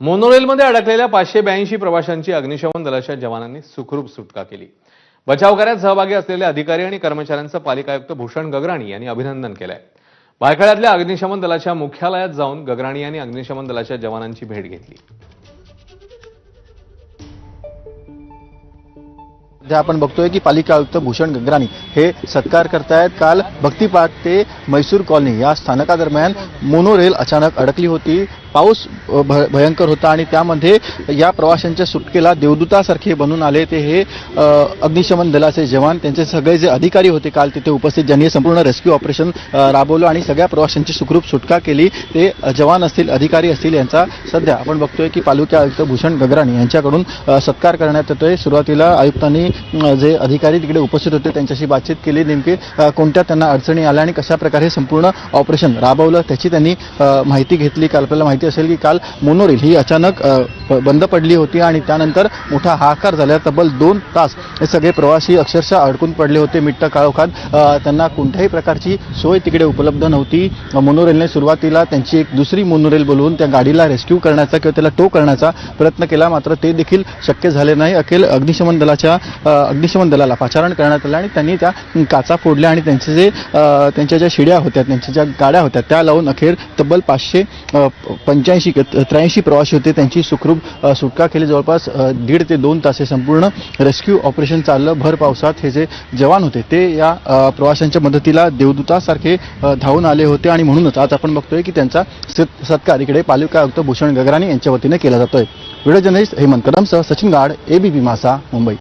मोनोरेलमध्ये अडकलेल्या पाचशे ब्याऐंशी प्रवाशांची अग्निशमन दलाच्या जवानांनी सुखरूप सुटका केली. बचाव कार्यात सहभागी असलेले अधिकारी आणि कर्मचाऱ्यांचं पालिका आयुक्त भूषण गगराणी यांनी अभिनंदन केलंय. भायखळ्यातल्या अग्निशमन दलाच्या मुख्यालयात जाऊन गगराणी यांनी अग्निशमन दलाच्या जवानांची भेट घेतली. सध्या आपण बघतोय की पालिका आयुक्त भूषण गगराणी हे सत्कार करतायत. काल भक्तिपाठ ते मैसूर कॉलनी या स्थानकादरम्यान मोनोरेल अचानक अडकली होती. पाऊस भ- भयंकर होता आणि त्यामध्ये या प्रवाशांच्या सुटकेला देवदूतासारखे बनून आले. ते हे अग्निशमन दलाचे जवान त्यांचे सगळे जे अधिकारी होते काल तिथे उपस्थित ज्यांनी हे संपूर्ण रेस्क्यू ऑपरेशन राबवलं आणि सगळ्या प्रवाशांची सुखरूप सुटका केली. ते जवान असतील अधिकारी असतील यांचा सध्या आपण बघतोय की पालिका आयुक्त भूषण गगराणी यांच्याकडून सत्कार करण्यात येतोय. सुरुवातीला आयुक्तांनी जे अधिकारी तिकडे उपस्थित होते त्यांच्याशी बातचीत केली. नेमके कोणत्या त्यांना अडचणी आल्या आणि कशा प्रकारे संपूर्ण ऑपरेशन राबवलं त्याची त्यांनी माहिती घेतली. काल आपल्याला माहिती असेल की काल मोनोरेल ही अचानक बंद पडली होती आणि त्यानंतर मोठा हाकार झाला. तब्बल दोन तास हे सगळे प्रवासी अक्षरशः अडकून पडले होते. मिट्ट काळोखात त्यांना कोणत्याही प्रकारची सोय तिकडे उपलब्ध नव्हती. मोनोरेलने सुरुवातीला त्यांची एक दुसरी मोनोरेल बोलवून त्या गाडीला रेस्क्यू करण्याचा किंवा त्याला टो करण्याचा प्रयत्न केला. मात्र ते देखील शक्य झाले नाही. अखेर अग्निशमन दलाच्या अग्निशमन दलाला पाचारण करण्यात आलं आणि त्यांनी त्या काचा फोडल्या आणि त्यांचे जे त्यांच्या ज्या शिड्या होत्या त्यांच्या ज्या गाड्या होत्या त्या लावून अखेर तब्बल पाचशे पंच्याऐंशी त्र्याऐंशी प्रवासी होते. त्यांची सुखरूप सुटका केली. जवळपास दीड ते दोन तासे संपूर्ण रेस्क्यू ऑपरेशन चाललं. भर पावसात हे जे जवान होते ते या प्रवाशांच्या मदतीला देवदूतासारखे धावून आले होते. आणि म्हणूनच आज आपण बघतोय की त्यांचा सत्कार इकडे पालिका आयुक्त भूषण गगराणी यांच्या वतीने केला जातोय. व्हिडिओ जर्नलिस्ट हेमंत कदमसह सचिन गाड एबीपी मासा मुंबई.